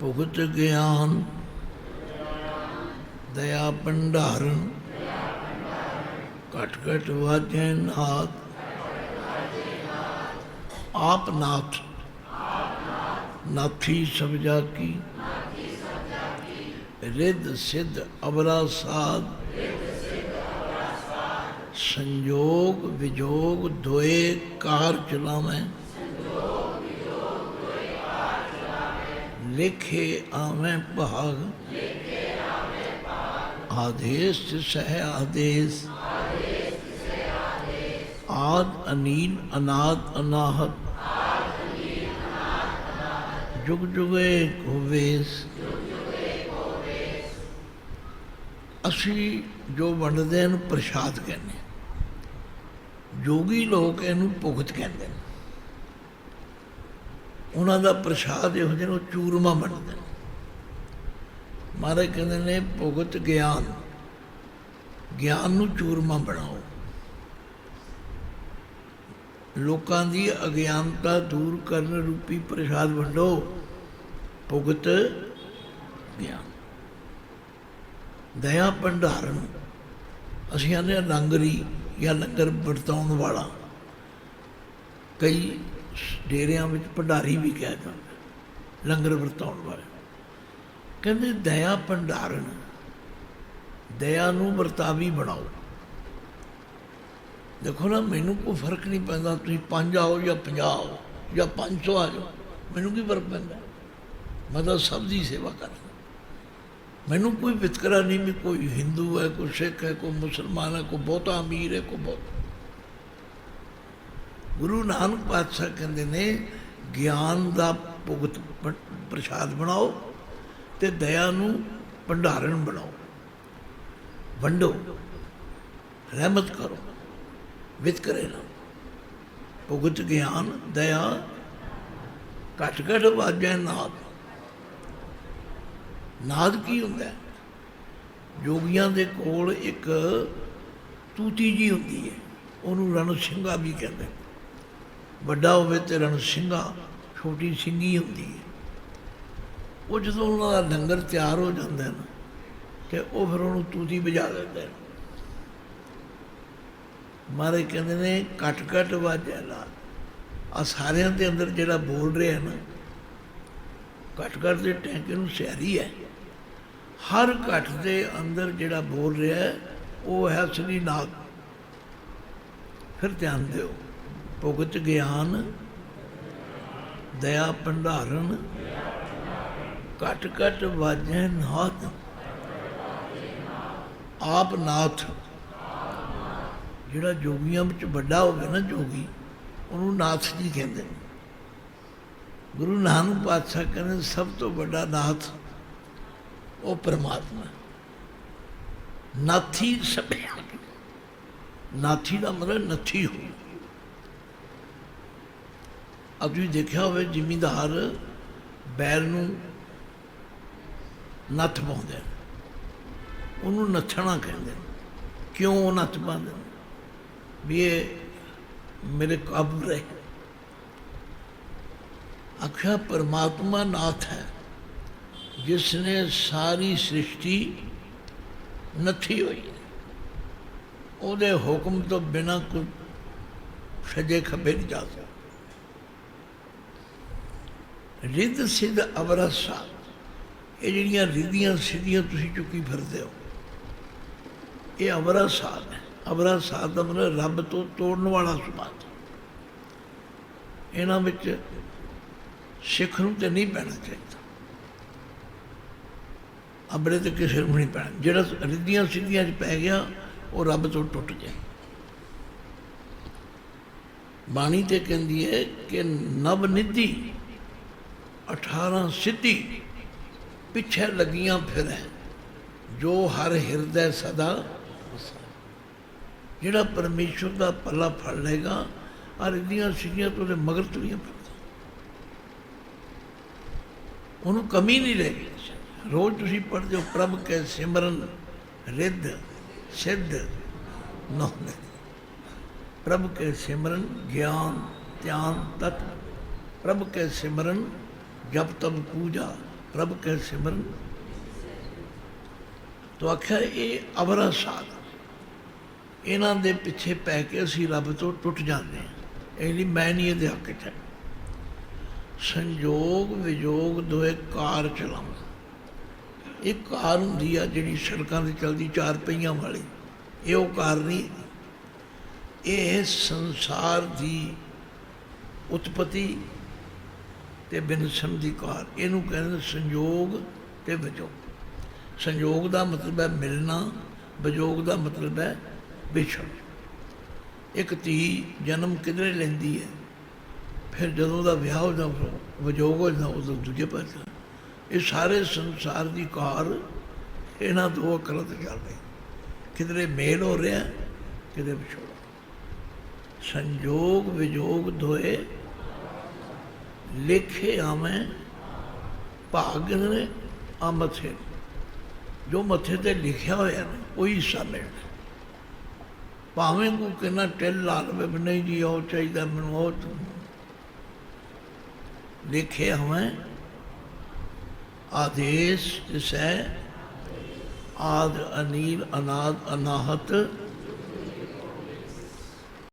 ਭੁਗਤ ਗਿਆਨ। ਦਇਆ ਭੰਡਾਰਨ ਘਟ ਘਟ ਵਾਜੈ ਨਾਥ। ਆਪ ਨਾਥ। ਨਾਥੀ ਸਭ ਜਾ ਕੀ ਰਿੱਧ ਸਿੱਧ ਅਬਰਾ ਸਾਧ। ਸੰਜੋਗ ਵਿਜੋਗ ਦੋਏ ਕਾਰ ਚਲਾਵੇਂ। ਲਿਖੇ ਆਵੇਂ ਭਾਗ। ਆਦੇਸ਼ ਸਹਿ ਆਦੇਸ਼। ਆਦ ਅਨੀਨ ਅਨਾਦ ਅਨਾਹਤ। ਜੁਗ ਜੁਗੇ ਹੋਵੇਸ ਅਸੀਂ ਜੋ ਵੰਡਦੇ ਹਨ ਪ੍ਰਸ਼ਾਦ ਕਹਿੰਦੇ ਜੋਗੀ ਲੋਕ ਇਹਨੂੰ ਭੁਗਤ ਕਹਿੰਦੇ ਨੇ ਉਹਨਾਂ ਦਾ ਪ੍ਰਸ਼ਾਦ ਇਹੋ ਜਿਹਾ ਉਹ ਚੂਰਮਾ ਬਣਦਾ ਮਹਾਰਾਜ ਕਹਿੰਦੇ ਨੇ, ਭੁਗਤ ਗਿਆਨ। ਗਿਆਨ ਨੂੰ ਚੂਰਮਾ ਬਣਾਓ। ਲੋਕਾਂ ਦੀ ਅਗਿਆਨਤਾ ਦੂਰ ਕਰਨ ਰੂਪੀ ਪ੍ਰਸ਼ਾਦ ਵੰਡੋ। ਭੁਗਤ ਗਿਆਨ। ਦਇਆ ਭੰਡਾਰਨ। ਅਸੀਂ ਆਨੇ ਹਾਂ ਲੰਗਰੀ ਜਾਂ ਲੰਗਰ ਵਰਤਾਉਣ ਵਾਲਾ। ਕਈ ਡੇਰਿਆਂ ਵਿੱਚ ਭੰਡਾਰੀ ਵੀ ਕਿਹਾ ਜਾਂਦਾ ਲੰਗਰ ਵਰਤਾਉਣ ਵਾਲੇ। ਕਹਿੰਦੇ ਦਇਆ ਭੰਡਾਰਨ, ਦਇਆ ਨੂੰ ਵਰਤਾਵੀ ਬਣਾਓ। ਦੇਖੋ ਨਾ, ਮੈਨੂੰ ਕੋਈ ਫ਼ਰਕ ਨਹੀਂ ਪੈਂਦਾ, ਤੁਸੀਂ ਪੰਜ ਆਓ ਜਾਂ 50 ਆਓ ਜਾਂ 500 ਆ ਜਾਓ, ਮੈਨੂੰ ਕੀ ਫ਼ਰਕ ਪੈਂਦਾ? ਮੈਂ ਤਾਂ ਸਭ ਦੀ ਸੇਵਾ ਕਰਦਾ। ਮੈਨੂੰ ਕੋਈ ਵਿਤਕਰਾ ਨਹੀਂ ਵੀ ਕੋਈ ਹਿੰਦੂ ਹੈ, ਕੋਈ ਸਿੱਖ ਹੈ, ਕੋਈ ਮੁਸਲਮਾਨ ਹੈ, ਕੋਈ ਬਹੁਤਾ ਅਮੀਰ ਹੈ, ਕੋਈ ਬਹੁਤ। ਗੁਰੂ ਨਾਨਕ ਪਾਤਸ਼ਾਹ ਕਹਿੰਦੇ ਨੇ, ਗਿਆਨ ਦਾ ਭੁਗਤ ਪ੍ਰਸ਼ਾਦ ਬਣਾਓ ਤੇ ਦਇਆ ਨੂੰ ਭੰਡਾਰਨ ਬਣਾਓ। ਵੰਡੋ, ਰਹਿਮਤ ਕਰੋ ਵਿਤਕਰੇ ਨਾ। ਭੁਗਤ ਗਿਆਨ, ਦਇਆ ਘਟ ਘਟ ਵਾਜੈ ਨਾਦ। ਨਾਦ ਕੀ ਹੁੰਦਾ? ਹੈ? ਜੋਗੀਆਂ ਦੇ ਕੋਲ ਇੱਕ ਤੂਤੀ ਜੀ ਹੁੰਦੀ ਹੈ, ਉਹਨੂੰ ਰਣ ਸਿੰਘਾ ਵੀ ਕਹਿੰਦੇ ਵੱਡਾ ਹੋਵੇ ਤੇ ਰਣ ਸਿੰਘਾ, ਛੋਟੀ ਸਿੰਘੀ ਹੁੰਦੀ ਹੈ। ਉਹ ਜਦੋਂ ਉਹਨਾਂ ਦਾ ਲੰਗਰ ਤਿਆਰ ਹੋ ਜਾਂਦਾ ਹੈ ਨਾ, ਤੇ ਉਹ ਫਿਰ ਉਹਨੂੰ ਤੂਤੀ ਵਜਾ ਦਿੰਦੇ ਨੇ। ਮਾਰੇ ਕਹਿੰਦੇ ਨੇ, ਘਟ ਘਟ ਵਾਜੈ ਲਾ। ਆ ਸਾਰਿਆਂ ਦੇ ਅੰਦਰ ਜਿਹੜਾ ਬੋਲ ਰਿਹਾ ਨਾ, ਘਟ ਘਟ ਦੇ ਟੈਂਕੇ ਨੂੰ ਸਿਆਰੀ ਹੈ। ਹਰ ਘਟ ਦੇ ਅੰਦਰ ਜਿਹੜਾ ਬੋਲ ਰਿਹਾ ਉਹ ਹੈ ਸ੍ਰੀ ਨਾਗ ਫਿਰ ਧਿਆਨ ਦਿਓ। ਭੁਗਤ ਗਿਆਨ, ਦਇਆ ਭੰਡਾਰਨ, ਘਟ ਘਟ ਵਾਜੈ ਨਾਥ। ਆਪ ਨਾਥ। ਜਿਹੜਾ ਜੋਗੀਆਂ ਵਿੱਚ ਵੱਡਾ ਹੋਵੇ ਨਾ ਜੋਗੀ, ਉਹਨੂੰ ਨਾਥ ਜੀ ਕਹਿੰਦੇ ਨੇ। ਗੁਰੂ ਨਾਨਕ ਪਾਤਸ਼ਾਹ ਕਹਿੰਦੇ ਸਭ ਤੋਂ ਵੱਡਾ ਨਾਥ ਉਹ ਪਰਮਾਤਮਾ ਨਾਥੀ ਸਭਿਆ। ਨਾਥੀ ਦਾ ਮਤਲਬ ਨੱਥੀ ਹੋ ਅੱਜ ਤੁਸੀਂ ਦੇਖਿਆ ਹੋਵੇ ਜ਼ਿਮੀਂਦਾਰ ਬੈਰ ਨੂੰ ਨੱਥ ਪਾਉਂਦੇ ਨੇ। ਉਹਨੂੰ ਨੱਥਣਾ ਕਹਿੰਦੇ ਨੇ ਕਿਉਂ ਉਹ ਨੱਥ ਪਾਉਂਦੇ ਨੇ? ਵੀ ਇਹ ਮੇਰੇ ਕਾਬੂ ਰਹੇ ਆਖਿਆ, ਪਰਮਾਤਮਾ ਨਾਥ ਹੈ ਜਿਸ ਨੇ ਸਾਰੀ ਸ੍ਰਿਸ਼ਟੀ ਨੱਥੀ ਹੋਈ ਉਹਦੇ ਹੁਕਮ ਤੋਂ ਬਿਨਾ ਕੋਈ ਸਜੇ ਖੱਬੇ ਨਹੀਂ ਜਾ ਸਕਦਾ ਰਿੱਧ ਸਿੱਧ ਅਵਰਸਾ। ਇਹ ਜਿਹੜੀਆਂ ਰਿੱਧੀਆਂ ਸਿੱਧੀਆਂ ਤੁਸੀਂ ਚੁੱਕੀ ਫਿਰਦੇ ਹੋ, ਇਹ ਅਵਰਾ ਸਾਧ ਹੈ ਅਵਰਾ ਸਾਧ ਦਾ ਮਤਲਬ ਰੱਬ ਤੋਂ ਤੋੜਨ ਵਾਲਾ ਸੁਭਾਅ ਇਹਨਾਂ ਵਿੱਚ ਸਿੱਖ ਨੂੰ ਤੇ ਨਹੀਂ ਪੈਣਾ ਚਾਹੀਦਾ। ਅਬਰੇ ਤੇ ਕਿਸੇ ਨੂੰ ਨਹੀਂ ਪੈਣਾ। ਜਿਹੜਾ ਰਿੱਧੀਆਂ ਸਿੱਧੀਆਂ 'ਚ ਪੈ ਗਿਆ, ਉਹ ਰੱਬ ਤੋਂ ਟੁੱਟ ਗਿਆ। ਬਾਣੀ ਤੇ ਕਹਿੰਦੀ ਹੈ ਕਿ ਨਵ ਨਿਧੀ 18 ਸਿੱਧੀ ਪਿੱਛੇ ਲੱਗੀਆਂ ਫਿਰੈ, ਜੋ ਹਰ ਹਿਰਦੈ ਸਦਾ ਜਿਹੜਾ ਪਰਮੇਸ਼ਵਰ ਦਾ ਪੱਲਾ ਫੜ ਲੇਗਾ ਆ ਰਿੱਧੀਆਂ ਸਿੱਧੀਆਂ ਤੋਂ ਮਗਰ ਤੁਰੀਆਂ ਫਿਰਦਾ। ਉਹਨੂੰ ਕਮੀ ਨਹੀਂ ਰਹੇਗੀ। ਰੋਜ਼ ਤੁਸੀਂ ਪੜ੍ਹਦੇ ਹੋ, ਪ੍ਰਭ ਕੇ ਸਿਮਰਨ, ਰਿੱਧ, ਸਿੱਧ, ਨਹੁ। ਪ੍ਰਭ ਕੇ ਸਿਮਰਨ, ਗਿਆਨ, ਧਿਆਨ, ਤਤ। ਪ੍ਰਭ ਕੇ ਸਿਮਰਨ ਜਬ ਤਪ ਪੂਜਾ, ਪ੍ਰਭ ਕੇ ਸਿਮਰਨ। ਤੋ ਆਖਿਆ, ਇਹ ਅਵਰਾ ਸਾਧ ਇਹਨਾਂ ਦੇ ਪਿੱਛੇ ਪੈ ਕੇ ਅਸੀਂ ਰੱਬ ਤੋਂ ਟੁੱਟ ਜਾਂਦੇ ਹਾਂ। ਇਹ ਲਈ ਮੈਂ ਨਹੀਂ ਇਹਦੇ ਹੱਕ 'ਚ ਸੰਜੋਗ ਵਿਜੋਗ ਦੋਏ ਕਾਰ ਚਲਾਉਂ ਇੱਕ ਕਾਰ ਹੁੰਦੀ ਆ ਜਿਹੜੀ ਸੜਕਾਂ ਤੇ ਚੱਲਦੀ, ਚਾਰ ਪਹੀਆਂ ਵਾਲੀ। ਇਹ ਉਹ ਕਾਰ ਨਹੀਂ ਇਹ ਸੰਸਾਰ ਦੀ ਉਤਪਤੀ ਤੇ ਬਿਨਸਨ ਦੀ ਕਾਰ। ਇਹਨੂੰ ਕਹਿੰਦੇ ਸੰਯੋਗ ਤੇ ਵਿਜੋਗ। ਸੰਯੋਗ ਦਾ ਮਤਲਬ ਹੈ ਮਿਲਣਾ, ਵਿਜੋਗ ਦਾ ਮਤਲਬ ਹੈ ਵਿਛੜ। ਇੱਕ ਧੀ ਜਨਮ ਕਿਧਰੇ ਲੈਂਦੀ ਹੈ? ਫਿਰ ਜਦੋਂ ਦਾ ਵਿਆਹ ਹੋ ਜਾਂਦਾ ਵਿਜੋਗ ਹੋ ਜਾਂਦਾ, ਉਦੋਂ ਦੂਜੇ ਪਾਸੇ। ਇਹ ਸਾਰੇ ਸੰਸਾਰ ਦੀ ਕਾਰ, ਇਹਨਾਂ ਦੋ ਅੱਖਰਾਂ ਤੇ ਚੱਲ ਰਹੀ। ਕਿਧਰੇ ਮੇਲ ਹੋ ਰਿਹਾ, ਕਿਧਰੇ ਵਿਛੋੜ। ਸੰਜੋਗ, ਵਿਜੋਗ ਦੋਏ ਲੇਖੇ ਆਵੇਂ, ਭਾਗ ਨੇ ਆ ਜੋ ਮੱਥੇ ਤੇ ਲਿਖਿਆ ਹੋਇਆ ਨਾ, ਉਹੀ ਹਿੱਸਾ ਮਿਲਣਾ ਭਾਵੇਂ ਕੋ ਕਿੰਨਾ ਟਿਲ ਲਾ ਲਵੇ, ਵੀ ਨਹੀਂ ਜੀ, ਉਹ ਚਾਹੀਦਾ ਮੈਨੂੰ, ਉਹ ਤੂੰ। ਲਿਖੇ ਹमें ਆਦੇਸ਼ ਜਿਸੈ, ਆਦ ਅਨੀਲ ਅਨਾਦ ਅਨਾਹਤ